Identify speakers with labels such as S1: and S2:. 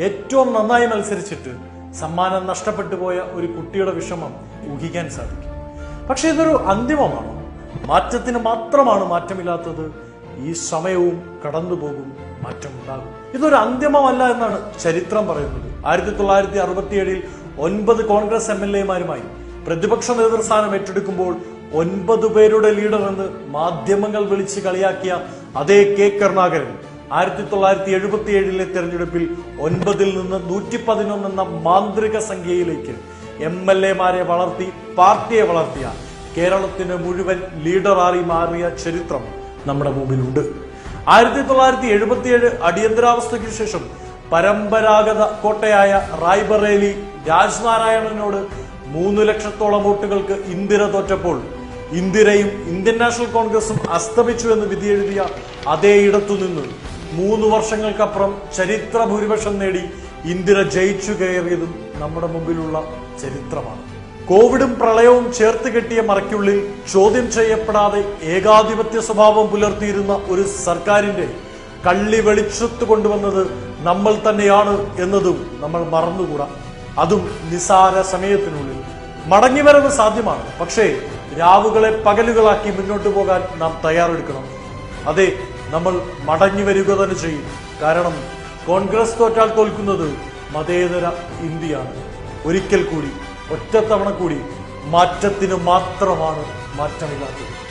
S1: ഏറ്റവും നന്നായി മത്സരിച്ചിട്ട് സമ്മാനം നഷ്ടപ്പെട്ടു പോയ ഒരു കുട്ടിയുടെ വിഷമം ഊഹിക്കാൻ സാധിക്കും. പക്ഷെ ഇതൊരു അന്തിമമാണ്. മാറ്റത്തിന് മാത്രമാണ് മാറ്റമില്ലാത്തത്. ഈ സമയവും കടന്നുപോകും മാറ്റമുണ്ടാകും. ഇതൊരു അന്തിമമല്ല എന്നാണ് ചരിത്രം പറയുന്നത്. ആയിരത്തി തൊള്ളായിരത്തി അറുപത്തിയേഴിൽ ഒൻപത് കോൺഗ്രസ് എം എൽ എമാരുമായി പ്രതിപക്ഷ നേതൃസ്ഥാനം ഏറ്റെടുക്കുമ്പോൾ ഒൻപത് പേരുടെ ലീഡർ എന്ന് മാധ്യമങ്ങൾ വിളിച്ച് കളിയാക്കിയ അതേ കെ കരുണാകരൻ ആയിരത്തി തൊള്ളായിരത്തി എഴുപത്തി ഏഴിലെ തെരഞ്ഞെടുപ്പിൽ ഒൻപതിൽ നിന്ന് നൂറ്റി പതിനൊന്ന് എന്ന മാന്ത്രിക സംഖ്യയിലേക്ക് എം എൽ എമാരെ വളർത്തി പാർട്ടിയെ വളർത്തിയ കേരളത്തിന് മുഴുവൻ ലീഡറായി മാറിയ ചരിത്രം നമ്മുടെ മുമ്പിലുണ്ട്. ആയിരത്തി തൊള്ളായിരത്തി എഴുപത്തിയേഴ് അടിയന്തരാവസ്ഥയ്ക്ക് ശേഷം പരമ്പരാഗത കോട്ടയായ റായ്ബറേലി രാജ്നാരായണനോട് മൂന്ന് ലക്ഷത്തോളം വോട്ടുകൾക്ക് ഇന്ദിര തോറ്റപ്പോൾ ഇന്ദിരയും ഇന്ത്യൻ നാഷണൽ കോൺഗ്രസും അസ്തമിച്ചു എന്ന് വിധിയെഴുതിയ അതേ ഇടത്തു നിന്ന് മൂന്ന് വർഷങ്ങൾക്കപ്പുറം ചരിത്ര ഭൂരിപക്ഷം നേടി ഇന്ദിര ജയിച്ചു കയറിയതും നമ്മുടെ മുമ്പിലുള്ള ചരിത്രമാണ്. കോവിഡും പ്രളയവും ചേർത്ത് കെട്ടിയ മറയ്ക്കുള്ളിൽ ചോദ്യം ചെയ്യപ്പെടാതെ ഏകാധിപത്യ സ്വഭാവം പുലർത്തിയിരുന്ന ഒരു സർക്കാരിന്റെ കള്ളി വെളിച്ചത്ത് കൊണ്ടുവന്നത് നമ്മൾ തന്നെയാണ് എന്നതും നമ്മൾ മറന്നുകൂടാ. അതും നിസാര സമയത്തിനുള്ളിൽ. മടങ്ങിവരവ് സാധ്യമാണ്. പക്ഷേ രാവുകളെ പകലുകളാക്കി മുന്നോട്ട് പോകാൻ നാം തയ്യാറെടുക്കണം. അതെ നമ്മൾ മടങ്ങി വരിക തന്നെ ചെയ്യും. കാരണം കോൺഗ്രസ് തോറ്റാൽ തോൽക്കുന്നത് മതേതര ഇന്ത്യയാണ്. ഒരിക്കൽ കൂടി ഒറ്റത്തവണ കൂടി മാറ്റത്തിന് മാത്രമാണ് മാറ്റമില്ലാത്തത്.